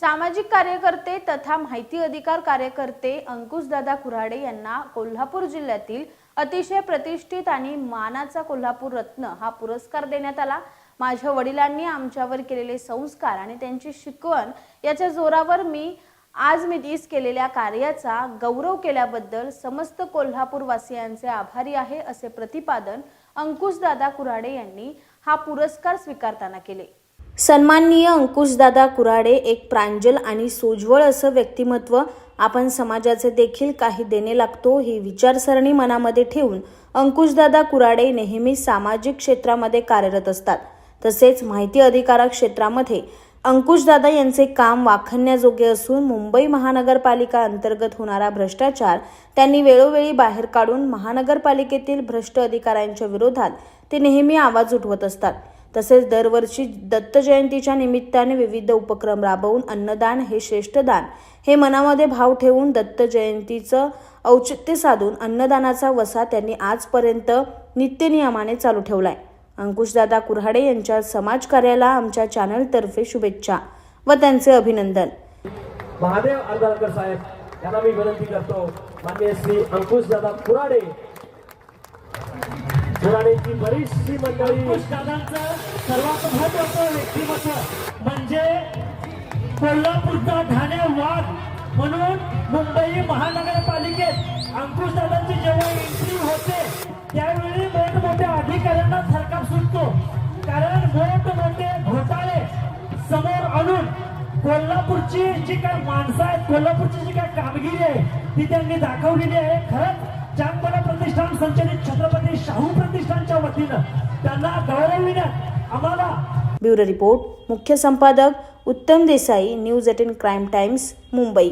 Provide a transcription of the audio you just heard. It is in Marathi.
सामाजिक कार्यकर्ते तथा माहिती अधिकार कार्यकर्ते अंकुशदादा कुऱ्हाडे यांना कोल्हापूर जिल्ह्यातील अतिशय प्रतिष्ठित आणि मानाचा कोल्हापूर रत्न हा पुरस्कार देण्यात आला. माझ्या वडिलांनी आमच्यावर केलेले संस्कार आणि त्यांची शिकवण याच्या जोरावर मी आज मी दिस केलेल्या कार्याचा गौरव केल्याबद्दल समस्त कोल्हापूरवासियांचे आभारी आहे असे प्रतिपादन अंकुशदादा कुऱ्हाडे यांनी हा पुरस्कार स्वीकारताना केले. सन्माननीय अंकुशदादा कुऱ्हाडे एक प्रांजल आणि सोज्वळ असं व्यक्तिमत्व आपण समाजाचे देखील काही देणे लागतो ही विचारसरणी मनामध्ये ठेवून अंकुशदादा कुऱ्हाडे नेहमी सामाजिक क्षेत्रामध्ये कार्यरत असतात. तसेच माहिती अधिकार क्षेत्रामध्ये अंकुशदादा यांचे काम वाखण्याजोगे असून मुंबई महानगरपालिका अंतर्गत होणारा भ्रष्टाचार त्यांनी वेळोवेळी बाहेर काढून महानगरपालिकेतील भ्रष्ट अधिकाऱ्यांच्या विरोधात ते नेहमी आवाज उठवत असतात. तसेच दरवर्षी दत्त जयंतीच्या निमित्ताने विविध उपक्रम राबवून अन्नदान हे श्रेष्ठ दान. हे मनामध्ये भाव ठेवून दत्त जयंतीचं औचित्य साधून अन्नदानाचा वसा त्यांनी आजपर्यंत नित्यनियमाने चालू ठेवलाय. अंकुशदादा कुऱ्हाडे यांच्या समाजकार्याला आमच्या चॅनलतर्फे शुभेच्छा व त्यांचे अभिनंदन. महादेव साहेब यांना मी विनंती करतो मान्य श्री अंकुशदादा कुराडे बरीचशी मंडळी सर्वात महत्वाचं व्यक्तिमत्व म्हणजे कोल्हापूरचा ठाणे वाघ म्हणून मुंबई महानगरपालिकेत अंकुश दादांची जेव्हा एंट्री होते त्यावेळी मोठमोठ्या अधिकाऱ्यांना सरकार सुटतो. कारण मोठमोठे घोटाळे समोर आणून कोल्हापूरची जी काय माणसं आहेत कोल्हापूरची जी काय कामगिरी आहे ती त्यांनी दाखवलेली आहे. खरंच चांगपणा प्रतिष्ठान संचलित छत्रपती शाहू प्रतिष्ठानच्या वतीनं त्यांना गौरविण्यात आम्हाला ब्युरो रिपोर्ट. मुख्य संपादक Uttam Desai news eighteen crime times Mumbai.